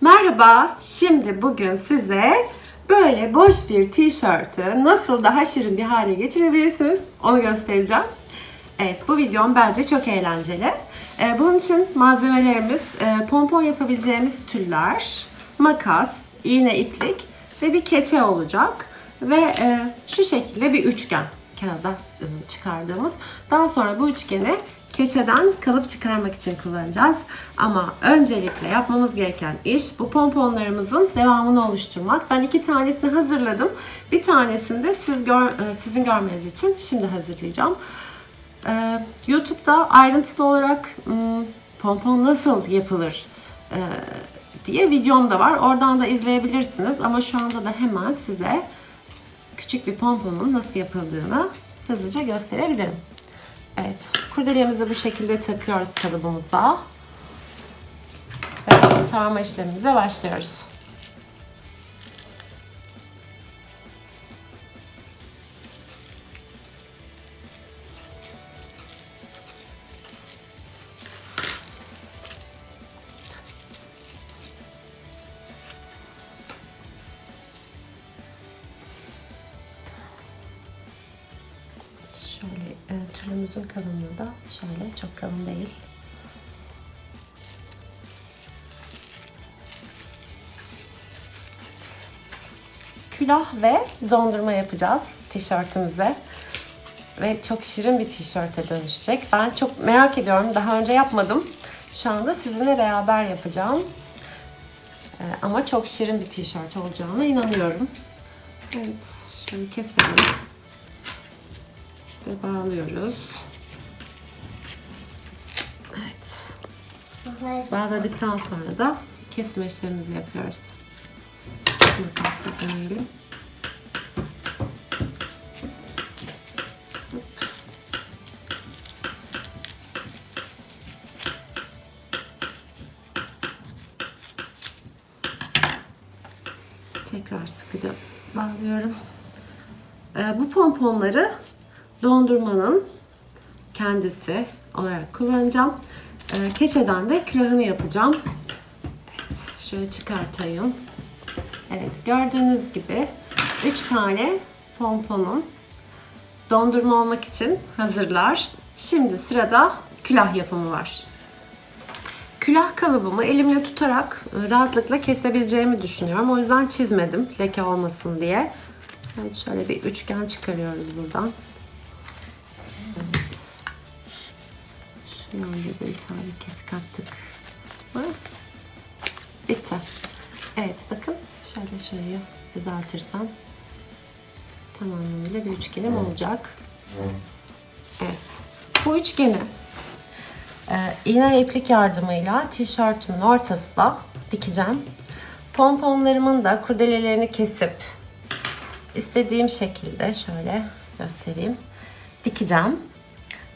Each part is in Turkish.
Merhaba, şimdi bugün size böyle boş bir tişörtü nasıl daha şirin bir hale getirebilirsiniz onu göstereceğim. Evet, bu videom bence çok eğlenceli. Ee, bunun için malzemelerimiz e, pompon yapabileceğimiz tüller, makas, iğne iplik ve bir keçe olacak. Ve e, şu şekilde bir üçgen kağıda e, çıkardığımız. Daha sonra bu üçgeni keçeden kalıp çıkarmak için kullanacağız. Ama öncelikle yapmamız gereken iş bu pomponlarımızın devamını oluşturmak. Ben iki tanesini hazırladım. Bir tanesini de siz gör, e, sizin görmeniz için şimdi hazırlayacağım. Ee, YouTube'da ayrıntılı olarak hmm, pompon nasıl yapılır e, diye videom da var. Oradan da izleyebilirsiniz. Ama şu anda da hemen size küçük bir pomponun nasıl yapıldığını hızlıca gösterebilirim. Evet, kurdelemizi bu şekilde takıyoruz kalıbımıza. Ve sarma işlemimize başlıyoruz. Tülümüzün kalınlığı da şöyle çok kalın değil. Külah ve dondurma yapacağız tişörtümüze. Ve çok şirin bir tişörte dönüşecek. Ben çok merak ediyorum. Daha önce yapmadım. Şu anda sizinle beraber yapacağım. E, ama çok şirin bir tişört olacağına inanıyorum. Evet, şöyle keselim ve bağlıyoruz. Evet. Bağladıktan sonra da kesme işlemimizi yapıyoruz. Makasla deneyelim. Tekrar sıkıca bağlıyorum. Ee, bu pomponları dondurmanın kendisi olarak kullanacağım. Ee, keçeden de külahını yapacağım. Evet, şöyle çıkartayım. Evet, gördüğünüz gibi 3 tane pomponun dondurma olmak için hazırlar. Şimdi sırada külah yapımı var. Külah kalıbımı elimle tutarak e, rahatlıkla kesebileceğimi düşünüyorum. O yüzden çizmedim leke olmasın diye. Evet, şöyle bir üçgen çıkarıyoruz buradan. Şuradan da bir tane kesik attık. Ha? Bitti. Evet bakın şöyle şurayı düzeltirsem tamamıyla bir üçgenim olacak. Evet. Bu üçgeni e, iğne iplik yardımıyla tişörtümün ortasına dikeceğim. Pomponlarımın da kurdelelerini kesip istediğim şekilde şöyle göstereyim. Dikeceğim.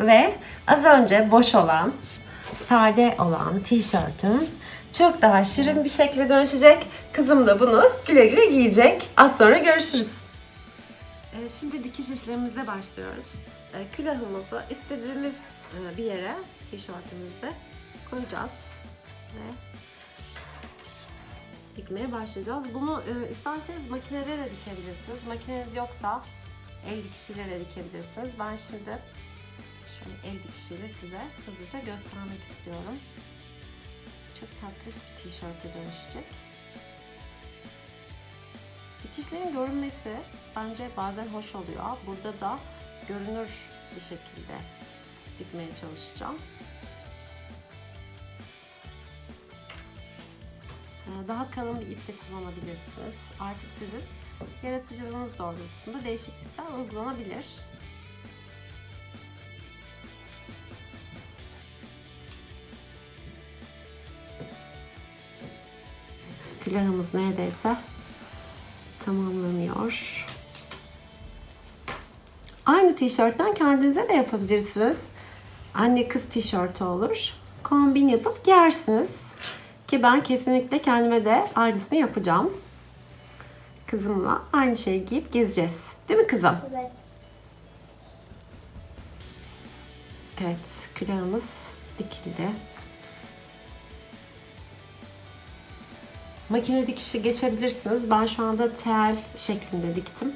Ve az önce boş olan, sade olan tişörtüm çok daha şirin bir şekilde dönüşecek. Kızım da bunu güle güle giyecek. Az sonra görüşürüz. Ee, şimdi dikiş işlemimize başlıyoruz. Ee, külahımızı istediğimiz e, bir yere tişörtümüzde koyacağız. Ve dikmeye başlayacağız. Bunu e, isterseniz makinede de dikebilirsiniz. Makineniz yoksa el dikişiyle de dikebilirsiniz. Ben şimdi şöyle el dikişiyle size hızlıca göstermek istiyorum. Çok tatlış bir tişörte dönüşecek. Dikişlerin görünmesi bence bazen hoş oluyor. Burada da görünür bir şekilde dikmeye çalışacağım. Ee, Daha kalın bir ip de kullanabilirsiniz. Artık sizin yaratıcılığınız doğrultusunda değişiklikler uygulanabilir. Külahımız neredeyse tamamlanıyor. Aynı tişörtten kendinize de yapabilirsiniz. Anne kız tişörtü olur. Kombin yapıp giyersiniz. Ki ben kesinlikle kendime de aynısını yapacağım. Kızımla aynı şeyi giyip gezeceğiz. Değil mi kızım? Evet. Evet, külahımız dikildi. Makine dikişi geçebilirsiniz. Ben şu anda tel şeklinde diktim.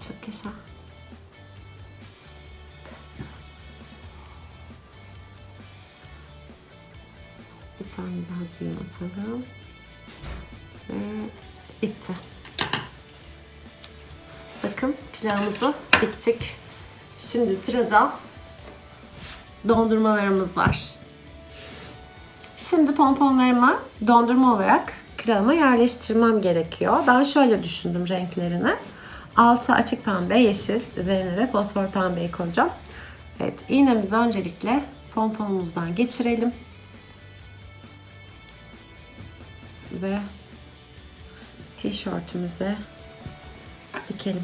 Çok yaşa. Bir tane daha düğüm atalım. Ve bitti. Bakın külahımızı diktik. Şimdi sırada dondurmalarımız var. Şimdi pomponlarımı dondurma olarak külahıma yerleştirmem gerekiyor. Ben şöyle düşündüm renklerini. Altı açık pembe, yeşil. Üzerine de fosfor pembeyi koyacağım. Evet, iğnemizi öncelikle pomponumuzdan geçirelim. Ve tişörtümüze dikelim.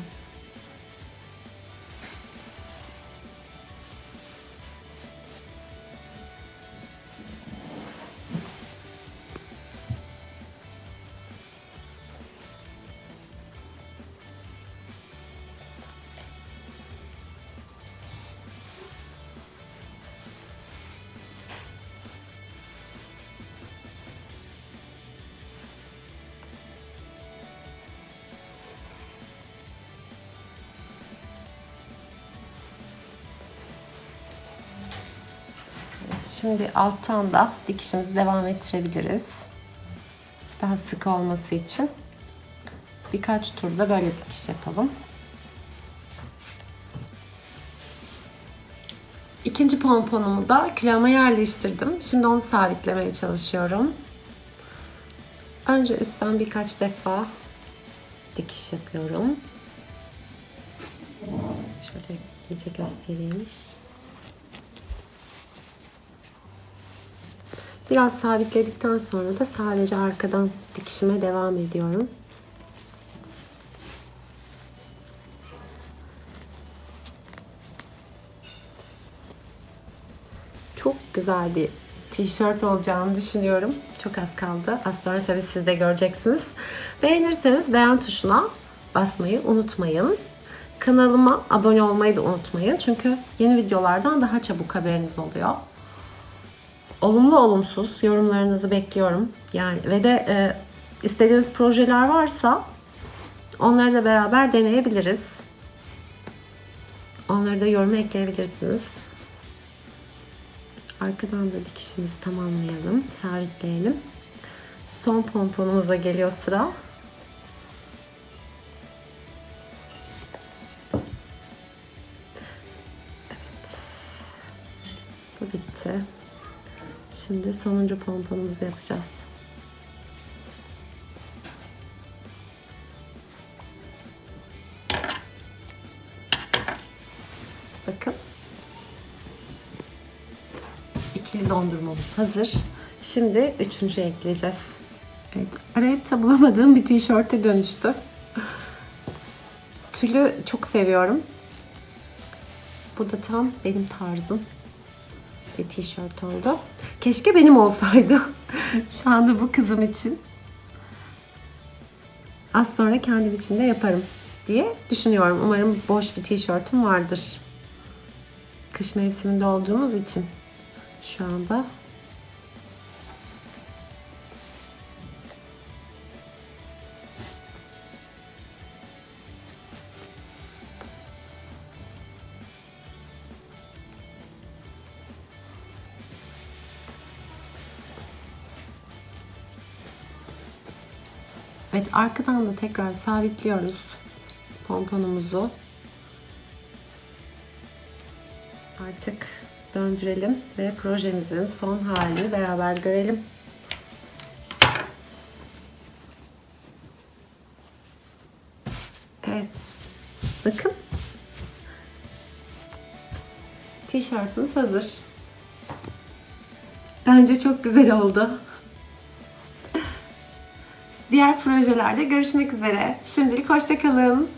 Şimdi alttan da dikişimizi devam ettirebiliriz. Daha sıkı olması için. Birkaç turda böyle dikiş yapalım. İkinci pomponumu da külahıma yerleştirdim. Şimdi onu sabitlemeye çalışıyorum. Önce üstten birkaç defa dikiş yapıyorum. Şöyle iyice göstereyim. Biraz sabitledikten sonra da sadece arkadan dikişime devam ediyorum. Çok güzel bir tişört olacağını düşünüyorum. Çok az kaldı. Az sonra tabii siz de göreceksiniz. Beğenirseniz beğen tuşuna basmayı unutmayın. Kanalıma abone olmayı da unutmayın. Çünkü yeni videolardan daha çabuk haberiniz oluyor olumlu olumsuz yorumlarınızı bekliyorum. Yani ve de e, istediğiniz projeler varsa onları da beraber deneyebiliriz. Onları da yoruma ekleyebilirsiniz. Arkadan da dikişimizi tamamlayalım, sabitleyelim. Son pomponumuza geliyor sıra. Evet. Bu bitti. Şimdi sonuncu pomponumuzu yapacağız. Bakın. İkili dondurmamız hazır. Şimdi üçüncü ekleyeceğiz. Evet, arayıp da bulamadığım bir tişörte dönüştü. Tülü çok seviyorum. Bu da tam benim tarzım bir tişört oldu. Keşke benim olsaydı. Şu anda bu kızım için. Az sonra kendim için de yaparım diye düşünüyorum. Umarım boş bir tişörtüm vardır. Kış mevsiminde olduğumuz için şu anda Evet arkadan da tekrar sabitliyoruz pomponumuzu. Artık döndürelim ve projemizin son halini beraber görelim. Evet. Bakın. Tişörtümüz hazır. Bence çok güzel oldu. Diğer projelerde görüşmek üzere. Şimdilik hoşçakalın.